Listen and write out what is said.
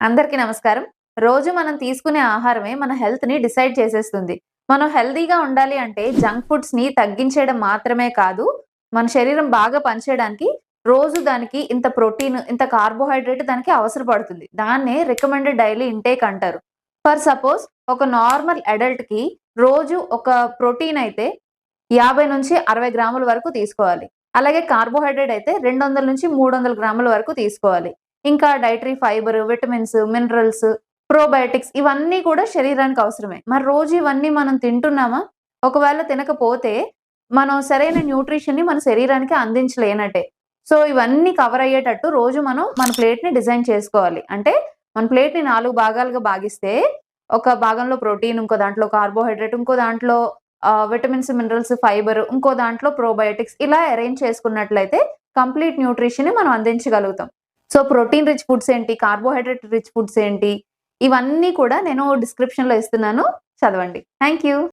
అందరికీ నమస్కారం. రోజు మనం తీసుకునే ఆహారమే మన హెల్త్ని డిసైడ్ చేసేస్తుంది. మనం హెల్దీగా ఉండాలి అంటే జంక్ ఫుడ్స్ని తగ్గించేయడం మాత్రమే కాదు మన శరీరం బాగా పనిచేయడానికి రోజు దానికి ఇంత ప్రోటీన్ ఇంత కార్బోహైడ్రేట్ దానికి అవసరపడుతుంది. దాన్నే రికమెండెడ్ డైలీ ఇంటేక్ అంటారు. ఫర్ సపోజ్ ఒక నార్మల్ అడల్ట్కి రోజు ఒక ప్రోటీన్ అయితే యాభై నుంచి అరవై గ్రాముల వరకు తీసుకోవాలి. అలాగే కార్బోహైడ్రేట్ అయితే రెండు వందల నుంచి మూడు వందల గ్రాముల వరకు తీసుకోవాలి. ఇంకా dietary fibre vitamins minerals probiotics ఇవన్నీ కూడా శరీరానికి అవసరమే. మరి రోజు ఇవన్నీ మనం తింటున్నామా? ఒకవేళ తినకపోతే మనం సరైన న్యూట్రిషన్ని మన శరీరానికి అందించలేనట్టే. సో ఇవన్నీ కవర్ అయ్యేటట్టు రోజు మనం మన ప్లేట్ని డిజైన్ చేసుకోవాలి. అంటే మన ప్లేట్ని నాలుగు భాగాలుగా భాగిస్తే ఒక భాగంలో ప్రోటీన్ ఇంకో దాంట్లో కార్బోహైడ్రేట్ ఇంకో దాంట్లో విటమిన్స్ మినరల్స్ ఫైబర్ ఇంకో దాంట్లో ప్రోబయోటిక్స్ ఇలా అరేంజ్ చేసుకున్నట్లయితే కంప్లీట్ న్యూట్రిషన్ని మనం అందించగలుగుతాం. సో ప్రోటీన్ రిచ్ ఫుడ్స్ ఏంటి? కార్బోహైడ్రేట్ రిచ్ ఫుడ్స్ ఏంటి? ఇవన్నీ కూడా నేను డిస్క్రిప్షన్లో ఇస్తున్నాను. చదవండి. Thank you